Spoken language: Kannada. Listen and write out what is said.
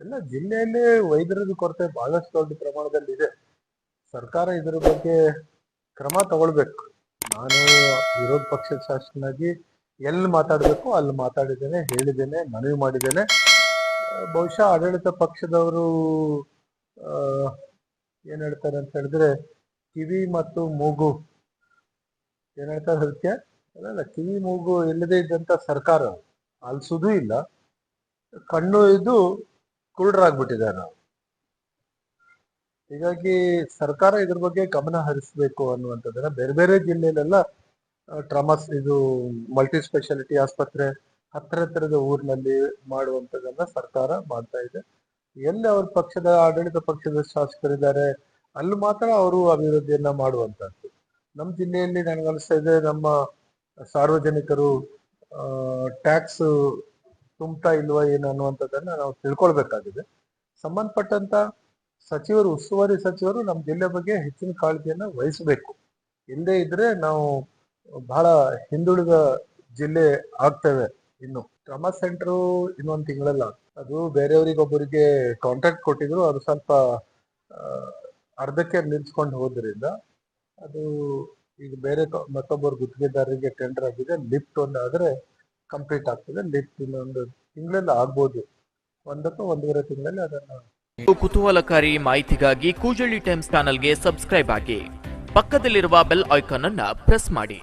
ಎಲ್ಲ ಜಿಲ್ಲೆಯಲ್ಲಿ ವೈದ್ಯರದ ಕೊರತೆ ಬಹಳಷ್ಟು ದೊಡ್ಡ ಪ್ರಮಾಣದಲ್ಲಿ ಇದೆ. ಸರ್ಕಾರ ಇದರ ಬಗ್ಗೆ ಕ್ರಮ ತಗೊಳ್ಬೇಕು. ನಾನು ವಿರೋಧ ಪಕ್ಷದ ಶಾಸಕನಾಗಿ ಎಲ್ಲಿ ಮಾತಾಡಬೇಕು ಅಲ್ಲಿ ಮಾತಾಡಿದ್ದೇನೆ, ಹೇಳಿದ್ದೇನೆ, ಮನವಿ ಮಾಡಿದ್ದೇನೆ. ಬಹುಶಃ ಆಡಳಿತ ಪಕ್ಷದವರು ಏನ್ ಹೇಳ್ತಾರೆ ಅಂತ ಹೇಳಿದ್ರೆ ಕಿವಿ ಮತ್ತು ಮೂಗು. ಏನ್ ಹೇಳ್ತಾರೆ ಅದಕ್ಕೆ? ಅಲ್ಲ ಕಿವಿ, ಮೂಗು ಇಲ್ಲದೆ ಇದ್ದಂತ ಸರ್ಕಾರ. ಆಲಿಸೋದೂ ಇಲ್ಲ. ಕಣ್ಣು ಇದು ಕುರುಡರಾಗ್ಬಿಟ್ಟಿದ್ದಾರೆ. ಹೀಗಾಗಿ ಸರ್ಕಾರ ಇದ್ರ ಬಗ್ಗೆ ಗಮನ ಹರಿಸಬೇಕು ಅನ್ನುವಂಥದ್ದನ್ನ ಬೇರೆ ಬೇರೆ ಜಿಲ್ಲೆಯಲ್ಲೆಲ್ಲ ಟ್ರಾಮಾಸ್ ಇದು ಮಲ್ಟಿ ಸ್ಪೆಷಾಲಿಟಿ ಆಸ್ಪತ್ರೆ ಹತ್ರ ಹತ್ತಿರದ ಊರಿನಲ್ಲಿ ಮಾಡುವಂಥದ್ದನ್ನ ಸರ್ಕಾರ ಮಾಡ್ತಾ ಇದೆ. ಎಲ್ಲಿ ಅವ್ರ ಪಕ್ಷದ, ಆಡಳಿತ ಪಕ್ಷದ ಶಾಸಕರಿದ್ದಾರೆ, ಅಲ್ಲಿ ಮಾತ್ರ ಅವರು ಅಭಿವೃದ್ಧಿಯನ್ನ ಮಾಡುವಂತದ್ದು ನಮ್ಮ ಜಿಲ್ಲೆಯಲ್ಲಿ ನನಗನ್ನಿಸ್ತಾ ಇದೆ, ನಮ್ಮ ಸಾರ್ವಜನಿಕರು ಟ್ಯಾಕ್ಸ್ ತುಂಬ್ತಾ ಇಲ್ವಾ ಏನು ಅನ್ನುವಂಥದ್ದನ್ನ ನಾವು ತಿಳ್ಕೊಳ್ಬೇಕಾಗಿದೆ. ಸಂಬಂಧಪಟ್ಟಂತ ಸಚಿವರು, ಉಸ್ತುವಾರಿ ಸಚಿವರು ನಮ್ಮ ಜಿಲ್ಲೆ ಬಗ್ಗೆ ಹೆಚ್ಚಿನ ಕಾಳಜಿಯನ್ನ ವಹಿಸಬೇಕು. ಇಲ್ಲದೆ ಇದ್ರೆ ನಾವು ಬಹಳ ಹಿಂದುಳಿದ ಜಿಲ್ಲೆ ಆಗ್ತೇವೆ ಇನ್ನು. ಟ್ರಾಮಾ ಸೆಂಟರ್ ಇನ್ನೊಂದು ತಿಂಗಳಲ್ಲ. ಅದು ಬೇರೆಯವರಿಗೆ ಒಬ್ಬರಿಗೆ ಕೊಟ್ಟಿದ್ರು, ಅದು ಸ್ವಲ್ಪ ಅರ್ಧಕ್ಕೆ ನಿಲ್ಸ್ಕೊಂಡು ಹೋದ್ರಿಂದ ಅದು ಈಗ ಬೇರೆ ಮತ್ತೊಬ್ಬರು ಗುತ್ತಿಗೆದಾರರಿಗೆ ಟೆಂಡರ್ ಆಗಿದೆ ಲಿಫ್ಟ್ ಒಂದು ಆದ್ರೆ ಕಂಪ್ಲೀಟ್ ಆಗ್ತದೆ. ಇನ್ನೊಂದು ತಿಂಗಳಲ್ಲಿ ಆಗ್ಬೋದು. ಒಂದಕ್ಕೂ ಒಂದೂವರೆ ತಿಂಗಳಲ್ಲಿ ಅದನ್ನು ಕುತೂಹಲಕಾರಿ ಮಾಹಿತಿಗಾಗಿ ಕೂಜಳ್ಳಿ ಟೈಮ್ಸ್ ಚಾನಲ್ಗೆ ಸಬ್ಸ್ಕ್ರೈಬ್ ಆಗಿ ಪಕ್ಕದಲ್ಲಿರುವ ಬೆಲ್ ಐಕಾನ್ ಅನ್ನ ಪ್ರೆಸ್ ಮಾಡಿ.